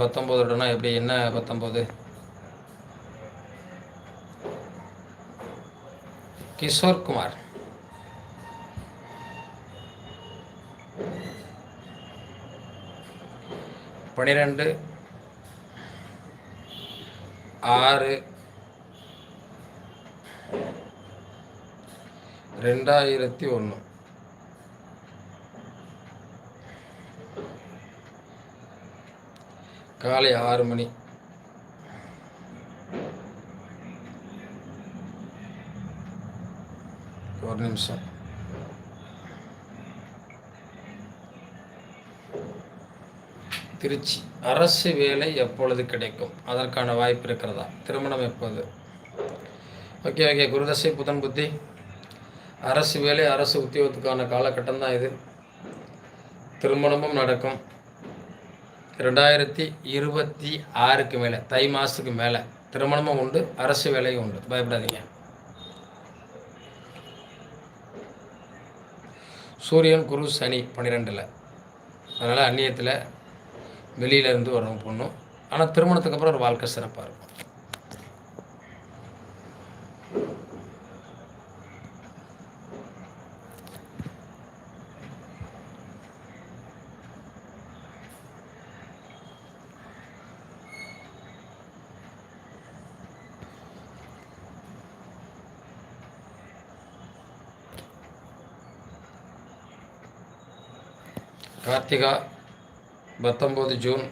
பத்தொம்போது இடம்னா எப்படி என்ன பத்தொம்போது கிஷோர் குமார். பனிரெண்டு ஆறு ரெண்டாயிரத்தி ஒன்று. காலை ஆறு மணி. ஒரு நிமிஷம். திருச்சி. அரசு வேலை எப்பொழுது கிடைக்கும்? அதற்கான வாய்ப்பு இருக்கிறதா? திருமணம் எப்போது? Okay okay. குருதசை புதன் புத்தி. அரசு வேலை அரசு உத்தியோகத்துக்கான காலகட்டம் தான் இது. திருமணமும் நடக்கும். ரெண்டாயிரத்தி இருபத்தி ஆறுக்கு மேலே தை மாதத்துக்கு மேலே திருமணமும் உண்டு அரசு வேலையும் உண்டு. பயப்படாதீங்க. சூரியன் குரு சனி பன்னிரெண்டில். அதனால் அந்நியத்தில் வெளியிலேருந்து வரவும் பொண்ணும் ஆனால் திருமணத்துக்கு அப்புறம் ஒரு வாழ்க்கை சிறப்பாக இருக்கும். கார்த்திகா பத்தொம்போது ஜூன்.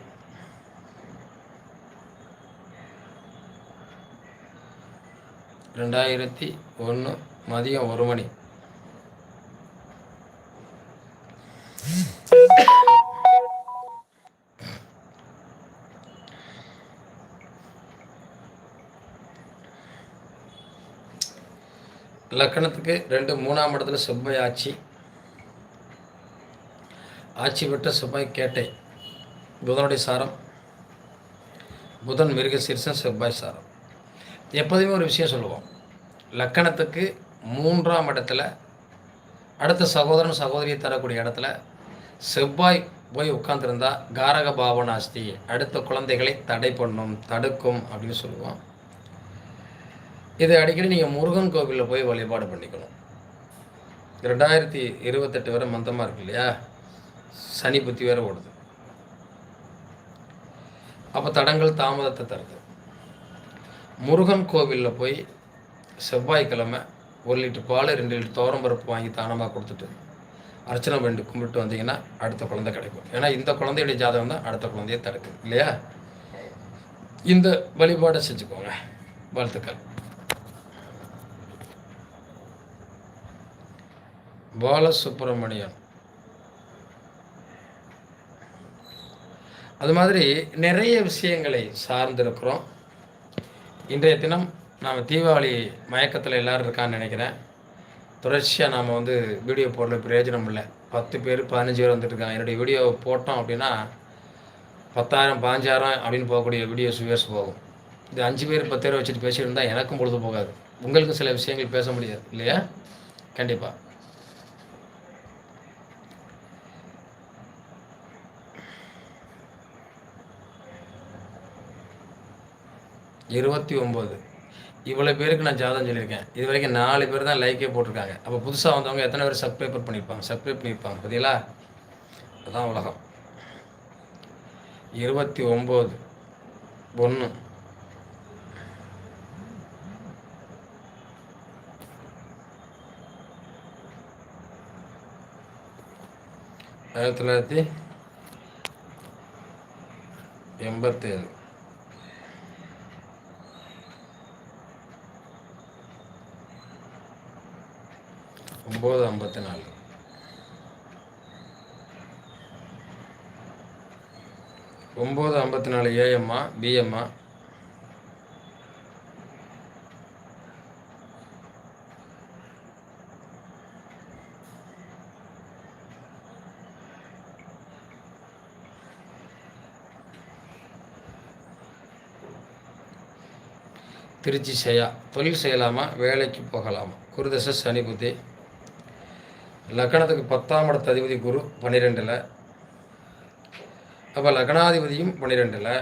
ரெண்டாயிரத்தி ஒன்று மதியம் ஒரு மணி. லக்கணத்துக்கு ரெண்டு மூணாம் இடத்துல செவ்வாய் ஆட்சி. ஆட்சி பெற்ற செவ்வாய் கேட்டை புதனுடைய சாரம் புதன் மிருக சீர்ஷம் செவ்வாய் சாரம். எப்போதுமே ஒரு விஷயம் சொல்லுவோம். லக்கணத்துக்கு மூன்றாம் இடத்துல அடுத்த சகோதரன் சகோதரியை தரக்கூடிய இடத்துல செவ்வாய் போய் உட்காந்துருந்தா காரக பாவனாஸ்தி அடுத்த குழந்தைகளை தடை பண்ணும் தடுக்கும் அப்படின்னு சொல்லுவோம். இதை அடிக்கடி நீங்கள் முருகன் கோவிலில் போய் வழிபாடு பண்ணிக்கணும். ரெண்டாயிரத்தி இருபத்தெட்டு வரை மந்தமாக இருக்கு இல்லையா? சனி புத்தி வேற ஓடுது. அப்போ தடங்கள் தாமதத்தை தருது. முருகன் கோவிலில் போய் செவ்வாய்க்கிழமை ஒரு லிட்டர் பால் ரெண்டு லிட்டர் தோரம் பருப்பு வாங்கி தானமாக கொடுத்துட்டு அர்ச்சனை பண்ணி கும்பிட்டு வந்தீங்கன்னா அடுத்த குழந்தை கிடைக்கும். ஏன்னா இந்த குழந்தையுடைய ஜாதகம் தான் அடுத்த குழந்தைய தடுக்குது. இல்லையா? இந்த வழிபாடை செஞ்சுக்கோங்க. வாழ்த்துக்கள். பாலசுப்ரமணியன். அது மாதிரி நிறைய விஷயங்களை சார்ந்திருக்கிறோம். இன்றைய தினம் நாம் தீபாவளி மயக்கத்தில் எல்லோரும் இருக்கான்னு நினைக்கிறேன். தொடர்ச்சியாக நாம் வந்து வீடியோ போடல பிரயோஜனம் இல்லை. பத்து பேர் பதினஞ்சு பேர் வந்துட்டுருக்காங்க என்னுடைய வீடியோ போட்டோம் அப்படின்னா பத்தாயிரம் பாஞ்சாயிரம் அப்படின்னு போகக்கூடிய வீடியோஸ் வியூஸ் போகும். இது அஞ்சு பேர் பத்து பேர் வச்சுட்டு பேசியிருந்தால் இருந்தால் எனக்கும் பொழுது போகாது. உங்களுக்கும் சில விஷயங்கள் பேச முடியாது இல்லையா? கண்டிப்பாக இருபத்தி ஒம்பது. இவ்வளோ பேருக்கு நான் ஜாதகம் சொல்லியிருக்கேன். இது வரைக்கும் நாலு பேர் தான் லைக்கே போட்டிருக்காங்க. அப்போ புதுசாக வந்தவங்க எத்தனை பேர் சப்ஸ்கிரைபர் பண்ணியிருப்பாங்க? சப்ஸ்கிரைப் பண்ணியிருப்பாங்க பார்த்தீங்களா அதுதான் உலகம். இருபத்தி ஒம்பது. ஒன்று. ஆயிரத்தி தொள்ளாயிரத்தி எண்பத்தேழு. ஒம்பது ஐம்பத்தி நாலு. ஒம்பது ஐம்பத்தி நாலு ஏஎம்மா பிஎம்மா திருச்சி செய்யா தொழில் செய்யலாமா வேலைக்கு போகலாமா? குருதச சனி புத்தி. லக்கணத்துக்கு பத்தாம் இடத்த அதிபதி குரு பன்னிரெண்டில். அப்போ லக்னாதிபதியும் பன்னிரெண்டில்.